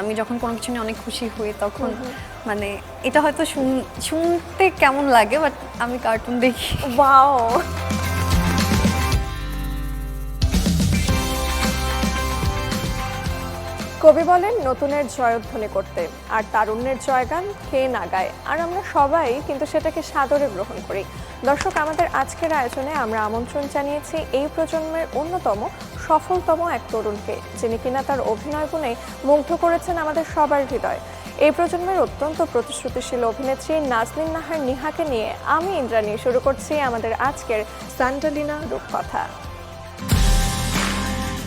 আমি যখন কোনো কিছু নিয়ে অনেক খুশি হই তখন মানে এটা হয়তো শুন- শুনতে কেমন লাগে বাট আমি কার্টুন দেখি। ওয়াও কবি বলেন, নতুনের জয়ধ্বনি করতে। আর তারুণ্যের জয়গান কে না গায়? আর আমরা সবাই কিন্তু সেটাকে সাদরে গ্রহণ করি। দর্শক, আমাদের আজকের আয়োজনে আমরা আমন্ত্রণ জানিয়েছি এই প্রজন্মের অন্যতম, সফলতম এক তরুণকে, যিনি কিনা তার অভিনয় গুণে মুগ্ধ করেছেন আমাদের সবার হৃদয়। এই প্রজন্মের অত্যন্ত প্রতিশ্রুতিশীল অভিনেত্রী নাজনীন নাহার নিহাকে নিয়ে আমি ইন্দ্রাণী। শুরু করছি আমাদের আজকের স্যান্ডালিনা রূপকথা।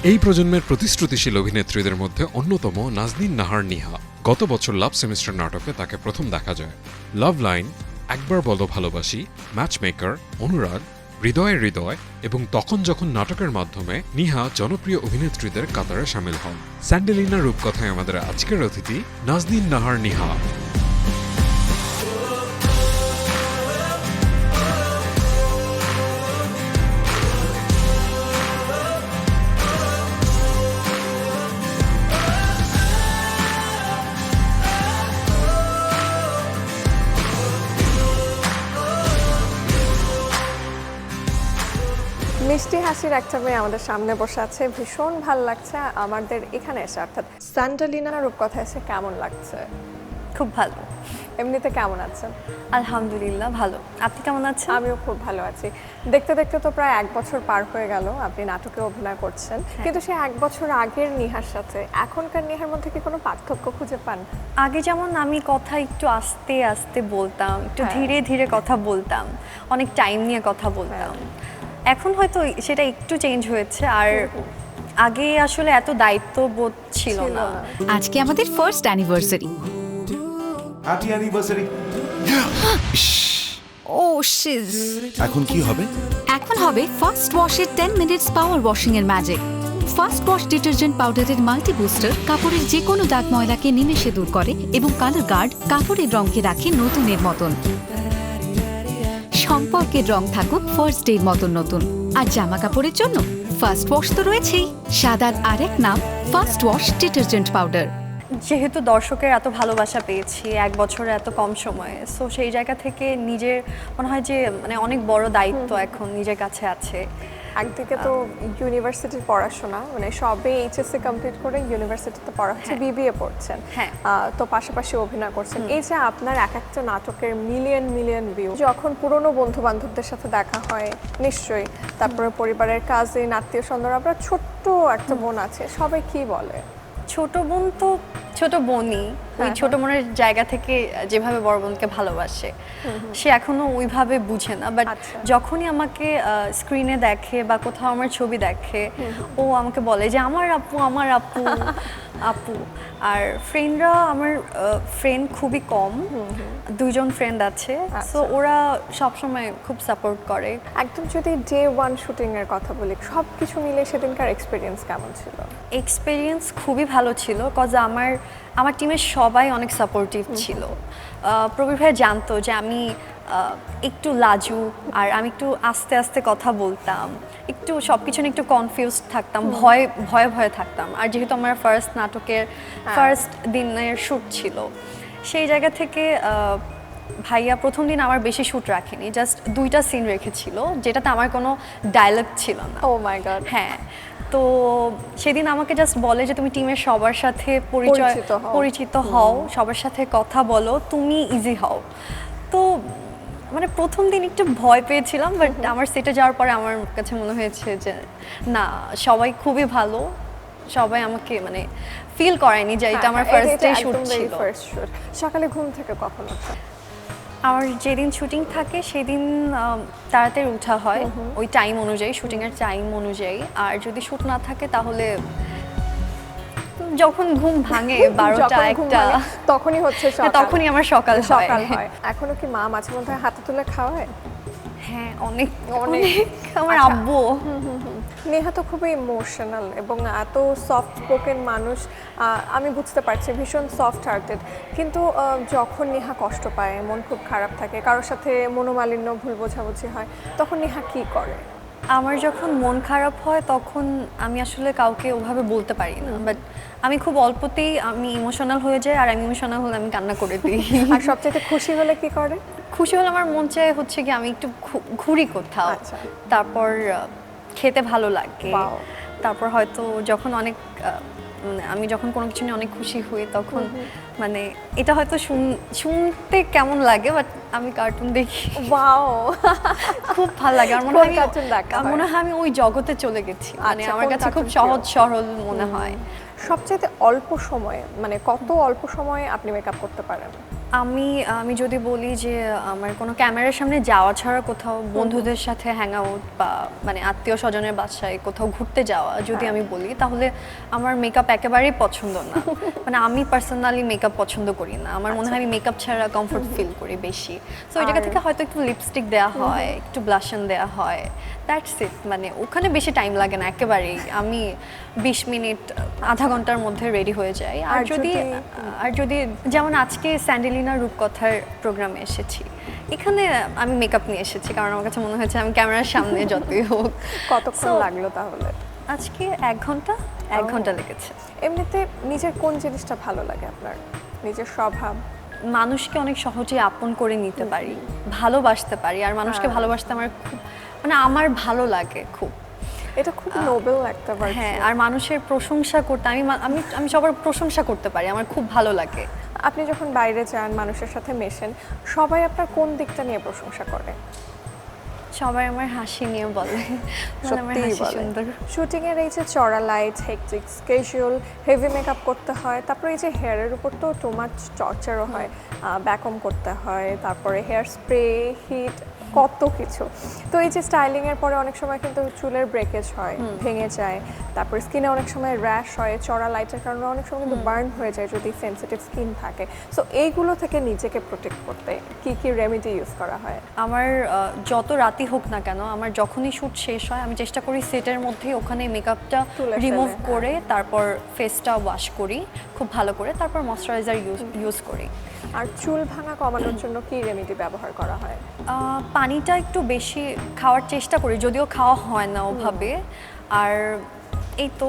এই প্রজন্মের প্রতিশ্রুতিশীল অভিনেত্রীদের মধ্যে অন্যতম নাজনীন নাহার নিহা। গত বছর লাভ সেমিস্টার নাটকে তাকে প্রথম দেখা যায়। লাভ লাইন, একবার বলো ভালোবাসি, ম্যাচমেকার, অনুরাগ হৃদয়ের হৃদয় এবং তখন যখন নাটকের মাধ্যমে নিহা জনপ্রিয় অভিনেত্রীদের কাতারে সামিল হন। স্যান্ডেলিনা রূপকথায় আমাদের আজকের অতিথি নাজনীন নাহার নিহা। মিষ্টি হাসির একটা মেয়ে আমাদের সামনে বসে আছে। ভীষণ ভালো লাগছে আমাদের এখানে এসে। অর্থাৎ স্যান্ডালিনা রূপকথা এসে কেমন লাগছে? খুব ভালো। এমনিতে কেমন আছেন? আলহামদুলিল্লাহ ভালো। আপনি কেমন আছেন? আমিও খুব ভালো আছি। দেখতে দেখতে তো প্রায় এক বছর পার হয়ে গেল আপনি নাটকে অভিনয় করছেন। কিন্তু সে এক বছর আগের নিহার সাথে এখনকার নিহার মধ্যে কি কোনো পার্থক্য খুঁজে পান? আগে যেমন আমি কথা একটু আস্তে আস্তে বলতাম একটু হ্যাঁ। ধীরে ধীরে কথা বলতাম অনেক টাইম নিয়ে কথা বলতাম। এখন হয়তো সেটা একটু চেঞ্জ হয়েছে আর আগে আসলে এত দায়িত্ববোধ ছিল ছিল না। না। আজকে আমাদের ফার্স্ট অ্যানিভার্সারি হ্যাপি অ্যানিভার্সারি ও শিজ এখন কি হবে? এখন হবে ফার্স্ট ওয়াশের 10 মিনিটস পাওয়ার ওয়াশিং এর ম্যাজিক ফার্স্ট ওয়াশ ডিটারজেন্ট পাউডারের মাল্টি বুস্টার কাপড়ের যে কোনো দাগ ময়লাকে নিমেষে দূর করে এবং কালার গার্ড কাপড়ের রঙকে রাখে নতুনের মতন। সম্পর্কের রং থাকুক ফার্স্ট ডের মতন নতুন। আর জামা কাপড়ের জন্য ফার্স্ট ওয়াশ তো রয়েছেই। সাদার আরেক নাম ফার্স্ট ওয়াশ ডিটারজেন্ট পাউডার যেহেতু দর্শকের এত ভালোবাসা পেয়েছি, এক বছরে এত কম সময়ে সো সেই জায়গা থেকে নিজের মনে হয় যে মানে অনেক বড় দায়িত্ব এখন নিজের কাছে আছে। একদিকে তো ইউনিভার্সিটির পড়াশোনা মানে সবে এইচএসসি কমপ্লিট করে ইউনিভার্সিটিতে পড়া হচ্ছে বিবিএ পড়ছেন। হ্যাঁ। তো পাশাপাশি অভিনয় করছেন। এই যে আপনার এক একটা নাটকের মিলিয়ন মিলিয়ন ভিউ যখন পুরনো বন্ধু বান্ধবদের সাথে দেখা হয় নিশ্চয়ই। তারপরে পরিবারের কাজিন আত্মীয় স্বজন আপনার ছোট্ট একটা বোন আছে সবাই কি বলে? ছোট বোন তো ছোট বোনই। ওই হ্যাঁ, ছোট মনের জায়গা থেকে যেভাবে বড় বোনকে ভালোবাসে সে এখনও ওইভাবে বুঝে না। বাট আচ্ছা। যখনই আমাকে স্ক্রিনে দেখে বা কোথাও আমার ছবি দেখে ও আমাকে বলে যে আমার আপু আমার আপু আপু। আর ফ্রেন্ডরা আমার ফ্রেন্ড খুবই কম। দুইজন ফ্রেন্ড আছে। সো আচ্ছা। ওরা সবসময় খুব সাপোর্ট করে। একদম যদি ডে ওয়ান শুটিং এর কথা বলি সব কিছু মিলে সেদিনকার এক্সপিরিয়েন্স কেমন ছিল? এক্সপিরিয়েন্স খুবই ভালো ছিল কজ আমার আমার টিমের সবাই অনেক সাপোর্টিভ ছিল। প্রবীর ভাই জানতো যে আমি একটু লাজু আর আমি একটু আস্তে আস্তে কথা বলতাম। একটু সব কিছু নিয়ে একটু কনফিউজ থাকতাম ভয় ভয়ে ভয়ে থাকতাম। আর যেহেতু আমার ফার্স্ট নাটকের ফার্স্ট দিনের শ্যুট ছিল সেই জায়গা থেকে ভাইয়া প্রথম দিন আমার বেশি শ্যুট রাখেনি জাস্ট দুইটা সিন রেখেছিল যেটাতে আমার কোনো ডায়লগ ছিল না। ও মাই গড হ্যাঁ। তো সেদিন আমাকে জাস্ট বলে যে তুমি টিমের সবার সাথে পরিচয় পরিচিত হও। সবার সাথে কথা বলো তুমি ইজি হও। তো মানে প্রথম দিন একটু ভয় পেয়েছিলাম বাট আমার সেটে যাওয়ার পরে আমার কাছে মনে হয়েছে যে না সবাই খুবই ভালো। সবাই আমাকে মানে ফিল করায়নি যে এটা আমার ফার্স্ট ডে শুট ছিল। ফার্স্ট সকালে ঘুম থেকে কখন আমার যেদিন শুটিং থাকে সেদিন তাড়াতাড়ি উঠা হয়। ওই টাইম অনুযায়ী শুটিংয়ের টাইম অনুযায়ী। আর যদি শুট না থাকে তাহলে যখন ঘুম ভাঙে বারোটা একটা তখনই হচ্ছে তখনই আমার সকাল সকাল হয়। এখনও কি মা মাঝে মধ্যে হাতে তুলে খাওয়ায়? হ্যাঁ অনেক অনেক। আমার আচ্ছা। আব্বু। নেহা তো খুবই ইমোশনাল এবং এত সফট স্পোকেন মানুষ আমি বুঝতে পারছি ভীষণ সফট হার্টেড কিন্তু যখন নেহা কষ্ট পায় মন খুব খারাপ থাকে কারোর সাথে মনোমালিন্য ভুল বোঝাবুঝি হয় তখন নেহা কি করে? আমার যখন মন খারাপ হয় তখন আমি আসলে কাউকে ওভাবে বলতে পারি না। বাট আমি খুব অল্পতেই আমি ইমোশনাল হয়ে যাই আর আমি ইমোশনাল হলে আমি কান্না করে দিই। আর সবচেয়ে খুশি হলে কি করে? খুশি হলে আমার মন চায় হচ্ছে কি আমি একটু ঘুরি কোথাও। আচ্ছা। তারপর খেতে ভালো লাগে। তারপর হয়তো যখন অনেক আমি যখন কোনো কিছু নিয়ে অনেক খুশি হই তখন মানে এটা হয়তো শুনতে কেমন লাগে বাট আমি কার্টুন দেখি। ওয়াও খুব ভালো লাগে। আমার মনে হয় কার্টুন দেখা মনে হয় আমি ওই জগতে চলে গেছি। মানে আচ্ছা, আমার কাছে খুব সহজ সরল মনে হয়। সবচেয়ে অল্প সময়ে মানে কত অল্প সময়ে আপনি মেকআপ করতে পারেন? আমি আমি যদি বলি যে আমার কোনো ক্যামেরার সামনে যাওয়া ছাড়া কোথাও বন্ধুদের সাথে হ্যাং আউট বা মানে আত্মীয় স্বজনের বাসায় কোথাও ঘুরতে যাওয়া যদি আমি বলি তাহলে আমার মেকআপ একেবারেই পছন্দ না। মানে আমি পার্সোনালি মেকআপ পছন্দ করি না। আমার মনে হয় আমি মেকআপ ছাড়া কমফোর্ট ফিল করি বেশি। সো ওই জায়গা থেকে হয়তো একটু লিপস্টিক দেওয়া হয় একটু ব্লাশন দেওয়া হয়। দ্যাটস ইট মানে ওখানে বেশি টাইম লাগে না একেবারেই। আমি বিশ মিনিট আধা ঘণ্টার মধ্যে রেডি হয়ে যায়। আর যদি আর যদি যেমন আজকে স্যান্ডেলিনা রূপকথার প্রোগ্রামে এসেছি এখানে আমি মেকআপ নিয়ে এসেছি কারণ আমার কাছে মনে হয়েছে আমি ক্যামেরার সামনে যতই হোক। কতক্ষণ লাগল তাহলে? আজকে এক ঘণ্টা এক ঘণ্টা লেগেছে। এমনিতে নিজের কোন জিনিসটা ভালো লাগে আপনার? নিজের স্বভাব? মানুষকে অনেক সহজে আপন করে নিতে পারি ভালোবাসতে পারি আর মানুষকে হ্যাঁ। ভালোবাসতে আমার খুব মানে আমার ভালো লাগে খুব। এটা খুব নোবেল একটা ভার্চু হ্যাঁ আর মানুষের প্রশংসা করতে আমি আমি আমি সবার প্রশংসা করতে পারি আমার খুব ভালো লাগে। আপনি যখন বাইরে যান মানুষের সাথে মেশেন সবাই আপনার কোন দিকটা নিয়ে প্রশংসা করে? সবাই আমার হাসি নিয়ে বলে। শুটিং এর এই যে চড়া light hectic casual heavy makeup করতে হয় তারপরে এই যে হেয়ারের উপর তো টু মাচ টর্চারও হয় ব্যাকম করতে হয় তারপরে হেয়ার স্প্রে হিট কত কিছু। তো এই যে স্টাইলিং এর পরে অনেক সময় কিন্তু চুলের ব্রেকেজ হয় ভেঙে যায়। তারপর স্কিনে অনেক সময় র্যাশ হয় চড়া লাইটের কারণে অনেক সময় কিন্তু বার্ন হয়ে যায় যদি সেনসিটিভ স্কিন থাকে। সো এইগুলো থেকে নিজেকে প্রোটেক্ট করতে কি কি রেমেডি ইউজ করা হয়? আমার যত রাতি হোক না কেন আমার যখনই শ্যুট শেষ হয় আমি চেষ্টা করি সেটের মধ্যে ওখানে মেকআপটা রিমুভ হ্যাঁ। করে তারপর ফেসটা ওয়াশ করি খুব ভালো করে তারপর ময়শ্চারাইজার ইউজ ইউজ করি। আর চুল ভাঙা কমানোর জন্য কি রেমেডি ব্যবহার করা হয়? পানিটা একটু বেশি খাওয়ার চেষ্টা করি যদিও খাওয়া হয় না ওভাবে। আর এই তো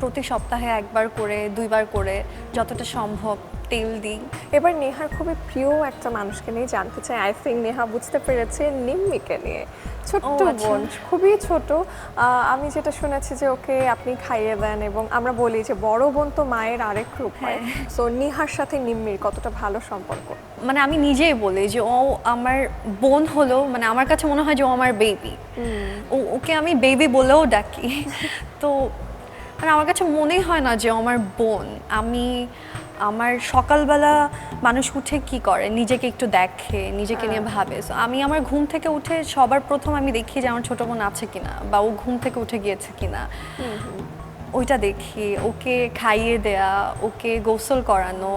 প্রতি সপ্তাহে একবার করে দুইবার করে যতটা সম্ভব। তেল দিই এবার নেহার খুবই প্রিয় একটা মানুষকে নিয়ে জানতে চাই। আই থিঙ্ক নেহা বুঝতে পেরেছে নিম্মিকে নিয়ে। ছোট্ট আচ্ছা। বোন খুবই ছোট। আমি যেটা শুনেছি যে ওকে আপনি খাইয়ে দেন এবং আমরা বলি যে বড় বোন তো মায়ের আরেক রূপ হয়। হ্যাঁ। সো নিহার সাথে নিম্মির কতটা ভালো সম্পর্ক? মানে আমি নিজেই বলি যে ও আমার বোন হলো মানে আমার কাছে মনে হয় যে ও আমার বেবি ও ওকে আমি বেবি বলেও ডাকি। তো মানে আমার কাছে মনেই হয় না যে আমার বোন। আমি আমার সকালবেলা মানুষ উঠে কি করে? নিজেকে একটু দেখে নিজেকে নিয়ে ভাবে। সো আমি আমার ঘুম থেকে উঠে সবার প্রথম আমি দেখি যে আমার ছোটো বোন আছে কিনা বা ও ঘুম থেকে উঠে গিয়েছে কিনা। ওইটা দেখি ওকে খাইয়ে দেয়া ওকে গোসল করানো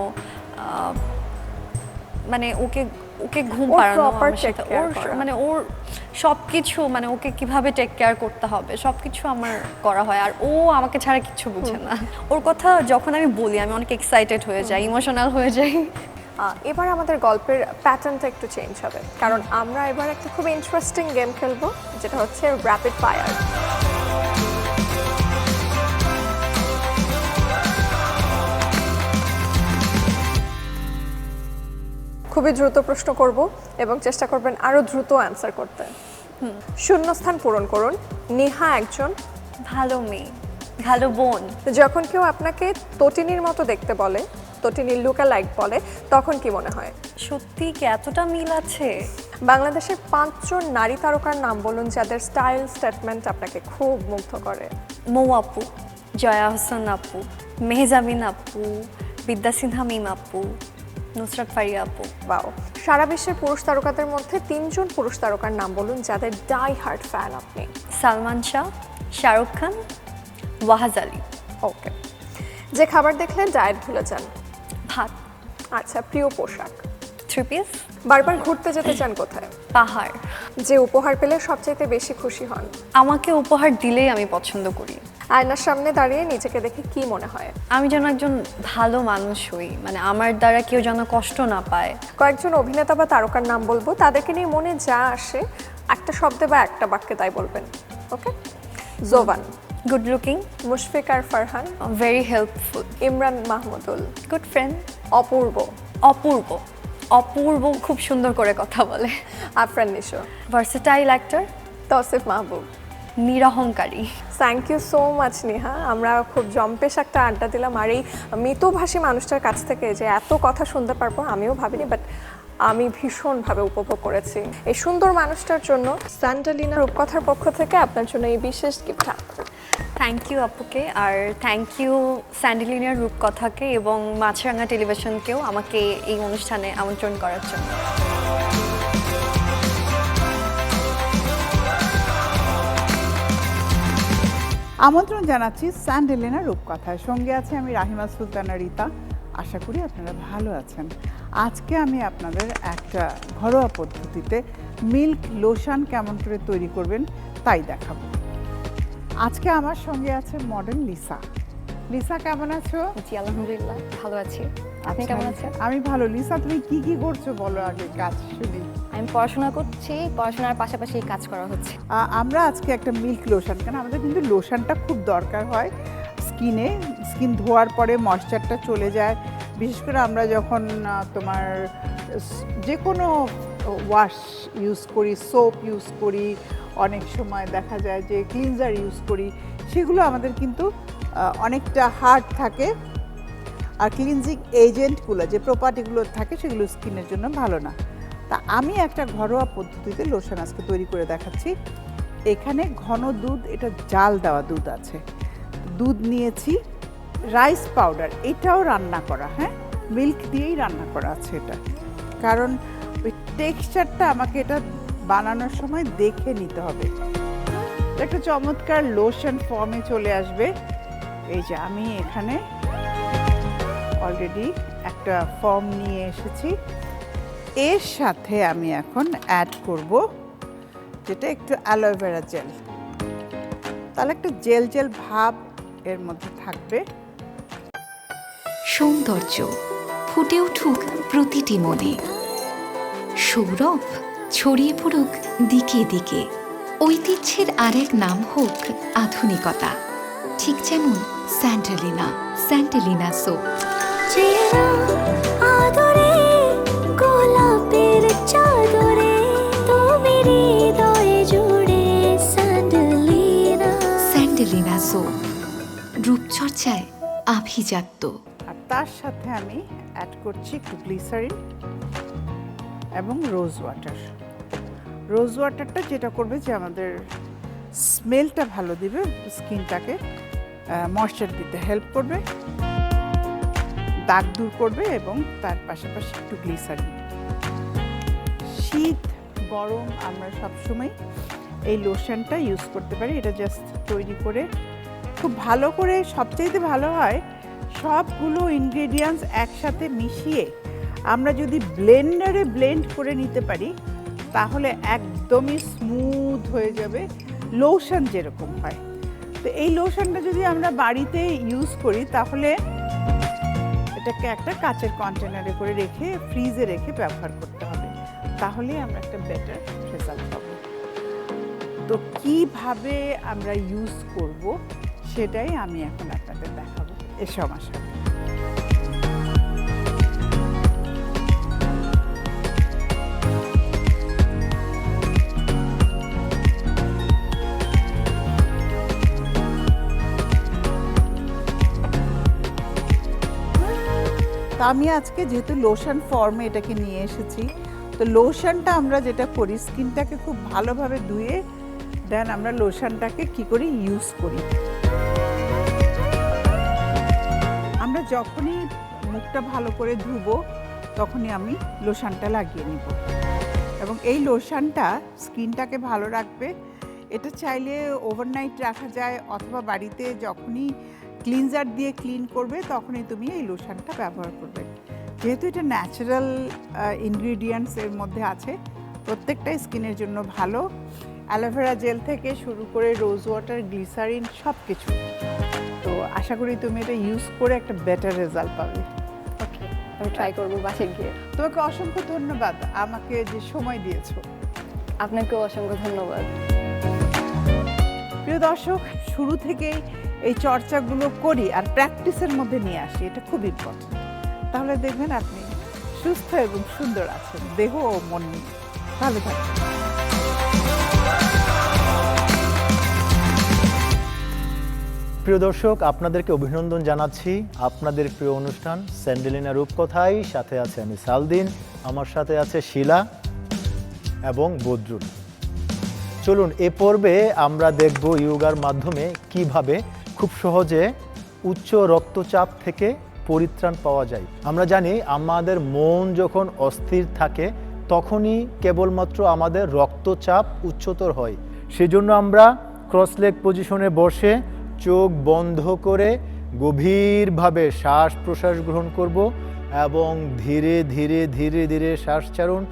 মানে ওকে ওকে ঘুম পাড়ানো ওর মানে ওর সব কিছু মানে ওকে কীভাবে টেক কেয়ার করতে হবে সব কিছু আমার করা হয়। আর ও আমাকে ছাড়া কিছু বুঝে না। ওর কথা যখন আমি বলি আমি অনেক এক্সাইটেড হয়ে যাই ইমোশনাল হয়ে যাই। এবার আমাদের গল্পের প্যাটার্নটা একটু চেঞ্জ হবে। কারণ আমরা এবার একটা খুব ইন্টারেস্টিং গেম খেলব যেটা হচ্ছে র্যাপিড ফায়ার খুবই দ্রুত প্রশ্ন করব এবং চেষ্টা করবেন আরও দ্রুত অ্যান্সার করতে। শূন্যস্থান পূরণ করুন। নেহা একজন ভালো মেয়ে ভালো বোন। যখন কেউ আপনাকে তটিনীর মতো দেখতে বলে তটিনীর লুকা লাইক বলে তখন কি মনে হয়? সত্যি কি এতটা মিল আছে? বাংলাদেশের পাঁচজন নারী তারকার নাম বলুন যাদের স্টাইল স্টেটমেন্ট আপনাকে খুব মুগ্ধ করে। মৌ আপু জয়া হোসেন আপু মেহজামিন আপু বিদ্যা সিনহা মিম আপু নুসরাত ফারিয়া আপু বাও সারা বিশ্বের পুরুষ তারকাদের মধ্যে তিনজন পুরুষ তারকার নাম বলুন যাদের ডাই হার্ট ফ্যান আপনি। সালমান শাহ শাহরুখ খান ওয়াহাজ আলী। ওকে যে খাবার দেখলে ডায়েট ভুলে যান। ভাত। আচ্ছা প্রিয় পোশাক। থ্রি পিস বারবার ঘুরতে যেতে চান কোথায়? পাহাড়। যে উপহার পেলে সবচাইতে বেশি খুশি হন। আমাকে উপহার দিলেই আমি পছন্দ করি। আয়নার সামনে দাঁড়িয়ে নিজেকে দেখে কি মনে হয়? আমি যেন একজন ভালো মানুষ হই মানে আমার দ্বারা কেউ যেন কষ্ট না পায়। কয়েকজন অভিনেতা বা তারকার নাম বলব তাদেরকে নিয়ে মনে যা আসে একটা শব্দে বা একটা বাক্যে তাই বলবেন okay? Joban. Good looking Mushfiq আর Farhan. Very helpful Imran Mahmudul. Good friend Apurba. Apurba. Apurba খুব সুন্দর করে কথা বলে। Afran Nisho. Versatile actor Tausif Mahbub. নিরহংকারী। Thank you so much Neha. আমরা খুব জম্পেশ একটা আড্ডা দিলাম আর এই মৃতভাষী মানুষটার কাছ থেকে যে এত কথা শুনতে পারব আমিও ভাবিনি বাট আমি ভীষণভাবে উপভোগ করেছি। এই সুন্দর মানুষটার জন্য স্যান্টালিনা রূপকথার পক্ষ থেকে আপনার জন্য এই বিশেষ গিফট থ্যাংক ইউ আপুকে আর থ্যাংক ইউ স্যান্ডেলিনার রূপকথাকে এবং মাছরাঙা টেলিভিশনকেও আমাকে এই অনুষ্ঠানে আমন্ত্রণ করার জন্য। আমন্ত্রণ জানাচ্ছি স্যান্ডেলেনা রূপকথায় সঙ্গে আছে আমি রাহিমা সুলতানা রীতা। আশা করি আপনারা ভালো আছেন। আজকে আমি আপনাদের একটা ঘরোয়া পদ্ধতিতে মিল্ক লোশন কেমন করে তৈরি করবেন তাই দেখাবো। আজকে আমার সঙ্গে আছে মডেল লিসা। লিসা কেমন আছো? জি আলহামদুলিল্লাহ ভালো আছি। আপনি কেমন আছেন? আমি ভালো। লিসা তুমি কি কি করছ বলো আগে কাজ শুনি। আমি পড়াশোনা করছি, পড়াশোনার পাশাপাশি কাজ করা হচ্ছে। আমরা আজকে একটা মিল্ক লোশন, কেন আমাদের কিন্তু লোশনটা খুব দরকার হয় স্কিনে। স্কিন ধোয়ার পরে ময়শ্চারটা চলে যায়। বিশেষ করে আমরা যখন তোমার যে কোনো ওয়াশ ইউজ করি, সোপ ইউজ করি, অনেক সময় দেখা যায় যে ক্লিনজার ইউজ করি, সেগুলো আমাদের কিন্তু অনেকটা হার্ড থাকে। আর ক্লিনজিং এজেন্টগুলো, যে প্রপার্টিগুলো থাকে, সেগুলো স্কিনের জন্য ভালো না। তা আমি একটা ঘরোয়া পদ্ধতিতে লোশন আজকে তৈরি করে দেখাচ্ছি। এখানে ঘন দুধ, এটা জাল দেওয়া দুধ আছে। দুধ নিয়েছি, রাইস পাউডার, এটাও রান্না করা হ্যাঁ? মিল্ক দিয়েই রান্না করা আছে এটা। কারণ ওই টেক্সচারটা আমাকে এটা বানানোর সময় দেখে নিতে হবে। একটা চমৎকার লোশন ফর্মে চলে আসবে। এই যে আমি এখানে অলরেডি একটা ফর্ম নিয়ে এসেছি। এর সাথে আমি এখন অ্যাড করব যেটা একটু অ্যালোভেরা জেল তাহলে একটু জেল জেল ভাব এর মধ্যে থাকবে। সৌন্দর্য ফুটে উঠুক প্রতিটি মনে। সৌরভ ছড়িয়ে পড়ুক দিকে দিকে। ঐতিহ্যের আরেক নাম হোক আধুনিকতা। ঠিক যেমন স্যান্টালিনা স্যান্টালিনা সোপ সোপ রূপচর্চায় আভিজাত্য। আর তার সাথে আমি অ্যাড করছি একটু গ্লিসারিন এবং রোজ ওয়াটার রোজ ওয়াটারটা যেটা করবে যে আমাদের স্মেলটা ভালো দিবে স্কিনটাকে ময়শ্চার দিতে হেল্প করবে, দাগ দূর করবে এবং তার পাশাপাশি একটু গ্লিসারিন শীত, গরম, আমরা সবসময় এই লোশনটা ইউজ করতে পারি। এটা জাস্ট তৈরি করে খুব ভালো করে, সবচাইতে ভালো হয় সবগুলো ইনগ্রেডিয়েন্টস একসাথে মিশিয়ে আমরা যদি ব্লেন্ডারে ব্লেন্ড করে নিতে পারি, তাহলে একদমই স্মুথ হয়ে যাবে। লোশন যেরকম হয়। তো এই লোশনটা যদি আমরা বাড়িতে ইউজ করি, তাহলে এটাকে একটা কাচের কন্টেনারে করে রেখে ফ্রিজে রেখে ব্যবহার করতে হবে। তাহলেই আমরা একটা বেটার রেজাল্ট পাবো। তো কীভাবে আমরা ইউজ করব? সেটাই আমি এখন আপনাদের দেখাবো। এসো আমার সাথে। আমি আজকে যেহেতু লোশন ফর্মে এটাকে নিয়ে এসেছি, তো লোশনটা আমরা যেটা করি স্কিনটাকে খুব ভালোভাবে ধুয়ে দেন আমরা লোশনটাকে কি করি ইউজ করি। আমরা যখনই মুখটা ভালো করে ধুবো, তখনই আমি লোশানটা লাগিয়ে নিব। এবং এই লোশনটা স্কিনটাকে ভালো রাখবে। এটা চাইলে ওভারনাইট রাখা যায়, অথবা বাড়িতে যখনই ক্লিনজার দিয়ে ক্লিন করবে, তখনই তুমি এই লোশনটা ব্যবহার করবে। যেহেতু এটা ন্যাচারাল ইনগ্রিডিয়েন্টস এর মধ্যে আছে প্রত্যেকটাই স্কিনের জন্য ভালো। অ্যালোভেরা জেল থেকে শুরু করে রোজ ওয়াটার গ্লিসারিন সব কিছু আশা করি তুমি এটা ইউজ করে একটা বেটার রেজাল্ট পাবে। ওকে আমি ট্রাই করব বাসে গিয়ে। তোমাকে অসংখ্য ধন্যবাদ আমাকে যে সময় দিয়েছ। আপনাকেও অসংখ্য ধন্যবাদ। প্রিয় দর্শক শুরু থেকেই এই চর্চাগুলো করি আর প্র্যাকটিসের মধ্যে নিয়ে আসি এটা খুব ইম্পর্টেন্ট তাহলে দেখবেন আপনি সুস্থ এবং সুন্দর আছেন দেহ ও মন নিয়ে। ভালো থাকবেন। প্রিয় দর্শক, আপনাদেরকে অভিনন্দন জানাচ্ছি। আপনাদের প্রিয় অনুষ্ঠান, স্যান্ডেলিনা রূপকথায়। সাথে আছে আমি সালদিন, আমার সাথে আছে শিলা এবং বদরুল চলুন, এ পর্বে আমরা দেখব ইয়োগার মাধ্যমে কীভাবে খুব সহজে উচ্চ রক্তচাপ থেকে পরিত্রাণ পাওয়া যায়। আমরা জানি, আমাদের মন যখন অস্থির থাকে, তখনই কেবলমাত্র আমাদের রক্তচাপ উচ্চতর হয়। সেজন্য আমরা ক্রস লেগ পজিশনে বসে চোখ বন্ধ করে গভীরভাবে শ্বাস প্রশ্বাস গ্রহণ করব এবং ধীরে ধীরে ধীরে ধীরে শ্বাস ছাড়ুন।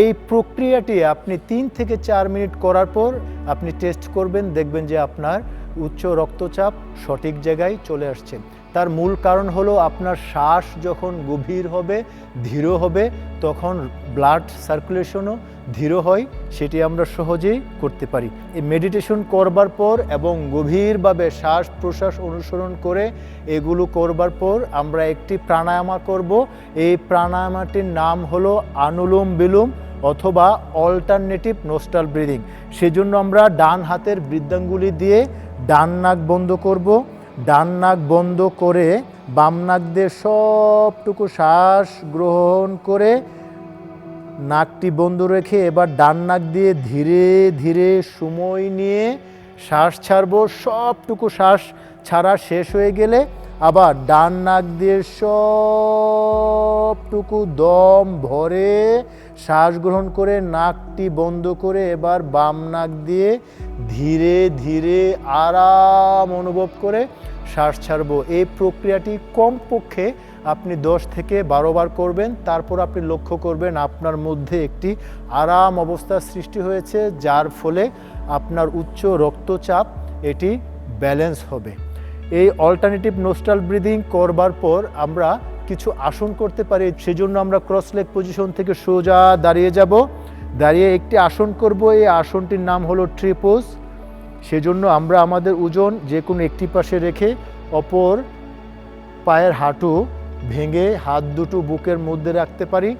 এই প্রক্রিয়াটি আপনি তিন থেকে চার মিনিট করার পর আপনি টেস্ট করবেন, দেখবেন যে আপনার উচ্চ রক্তচাপ সঠিক জায়গায় চলে আসছে। তার মূল কারণ হলো আপনার শ্বাস যখন গভীর হবে, ধীর হবে, তখন ব্লাড সার্কুলেশনও ধীর হয়, সেটি আমরা সহজেই করতে পারি। এই মেডিটেশন করবার পর এবং গভীরভাবে শ্বাস প্রশ্বাস অনুসরণ করে এগুলো করবার পর আমরা একটি প্রাণায়ামা করব। এই প্রাণায়ামাটির নাম হলো আনুলোম বিলোম অথবা অল্টারনেটিভ নোস্টাল ব্রিদিং সেজন্য আমরা ডান হাতের বৃদ্ধাঙ্গুলি দিয়ে ডান নাক বন্ধ করব, ডান নাক বন্ধ করে বাম নাক দিয়ে সবটুকু শ্বাস গ্রহণ করে নাকটি বন্ধ রেখে এবার ডান নাক দিয়ে ধীরে ধীরে সময় নিয়ে শ্বাস ছাড়বো। সবটুকু শ্বাস ছাড়া শেষ হয়ে গেলে আবার ডান নাক দিয়ে সবটুকু দম ভরে শ্বাস গ্রহণ করে নাকটি বন্ধ করে এবার বাম নাক দিয়ে ধীরে ধীরে আরাম অনুভব করে শ্বাস ছাড়বো। এই প্রক্রিয়াটি কমপক্ষে আপনি দশ থেকে বারো বার করবেন, তারপর আপনি লক্ষ্য করবেন আপনার মধ্যে একটি আরাম অবস্থার সৃষ্টি হয়েছে, যার ফলে আপনার উচ্চ রক্তচাপ এটি ব্যালেন্স হবে। এই অল্টারনেটিভ নোস্টাল ব্রিদিং করবার পর আমরা কিছু আসন করতে পারি, সেজন্য আমরা ক্রস লেগ পজিশন থেকে সোজা দাঁড়িয়ে যাব। দাঁড়িয়ে একটি আসন করব, এই আসনটির নাম হলো ট্রিপোজ সেজন্য আমরা আমাদের ওজন যে কোনো একটি পাশে রেখে অপর পায়ের হাঁটু ভেঙে হাত দুটো বুকের মধ্যে রাখতে পারি।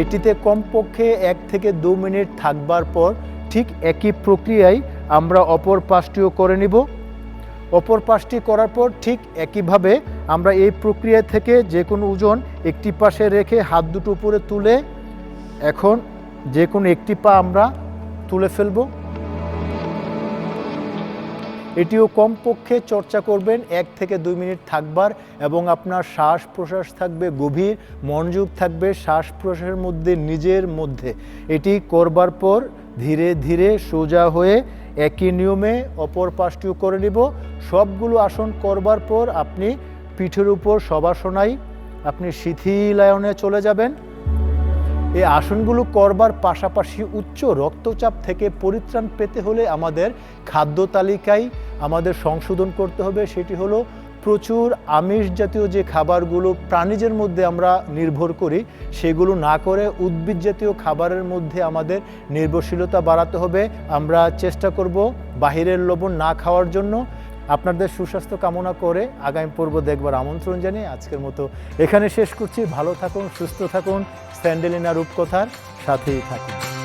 এটিতে কমপক্ষে এক থেকে দু মিনিট থাকবার পর ঠিক একই প্রক্রিয়ায় আমরা অপর পাশটিও করে নিব। অপর পাশটি করার পর ঠিক একইভাবে আমরা এই প্রক্রিয়া থেকে যে কোনো ওজন একটি পাশে রেখে হাত দুটো উপরে তুলে এখন যে কোনো একটি পা আমরা তুলে ফেলব। এটিও কমপক্ষে চর্চা করবেন এক থেকে দুই মিনিট থাকবার এবং আপনার শ্বাস প্রশ্বাস থাকবে গভীর, মনোযোগ থাকবে শ্বাস প্রশ্বাসের মধ্যে, নিজের মধ্যে। এটি করবার পর ধীরে ধীরে সোজা হয়ে একই নিয়মে অপর পাশটিও করে নিব। সবগুলো আসন করবার পর আপনি পিঠের উপর সবাসনায় আপনি শিথিলায়নে চলে যাবেন। এই আসনগুলো করবার পাশাপাশি উচ্চ রক্তচাপ থেকে পরিত্রাণ পেতে হলে আমাদের খাদ্য তালিকায় আমাদের সংশোধন করতে হবে। সেটি হলো প্রচুর আমিষ জাতীয় যে খাবারগুলো প্রাণীজের মধ্যে আমরা নির্ভর করি, সেগুলো না করে উদ্ভিদ জাতীয় খাবারের মধ্যে আমাদের নির্ভরশীলতা বাড়াতে হবে। আমরা চেষ্টা করব বাহিরের লবণ না খাওয়ার জন্য। আপনাদের সুস্বাস্থ্য কামনা করে আগামী পর্ব দেখবার আমন্ত্রণ জানিয়ে আজকের মতো এখানে শেষ করছি। ভালো থাকুন, সুস্থ থাকুন। স্যান্ডেলিনা রূপকথার সাথেই থাকুন।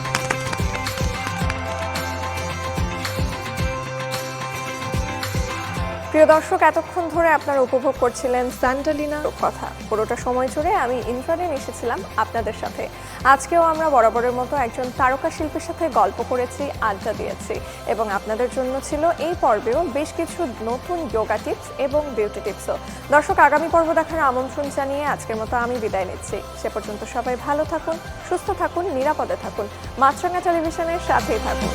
প্রিয় দর্শক, এতক্ষণ ধরে আপনারা উপভোগ করছিলেন স্যান্টালিনা কথা। পুরোটা সময় জুড়ে আমি ইন্দ্রাণী এসেছিলাম আপনাদের সাথে। আজকেও আমরা বরাবরের মতো একজন তারকা শিল্পীর সাথে গল্প করেছি, আড্ডা দিয়েছি এবং আপনাদের জন্য ছিল এই পর্বেও বেশ কিছু নতুন যোগা টিপস এবং বিউটি টিপসও দর্শক, আগামী পর্ব দেখার আমন্ত্রণ জানিয়ে আজকের মতো আমি বিদায় নিচ্ছি। সে পর্যন্ত সবাই ভালো থাকুন, সুস্থ থাকুন, নিরাপদে থাকুন। মাছরাঙা টেলিভিশনের সাথেই থাকুন।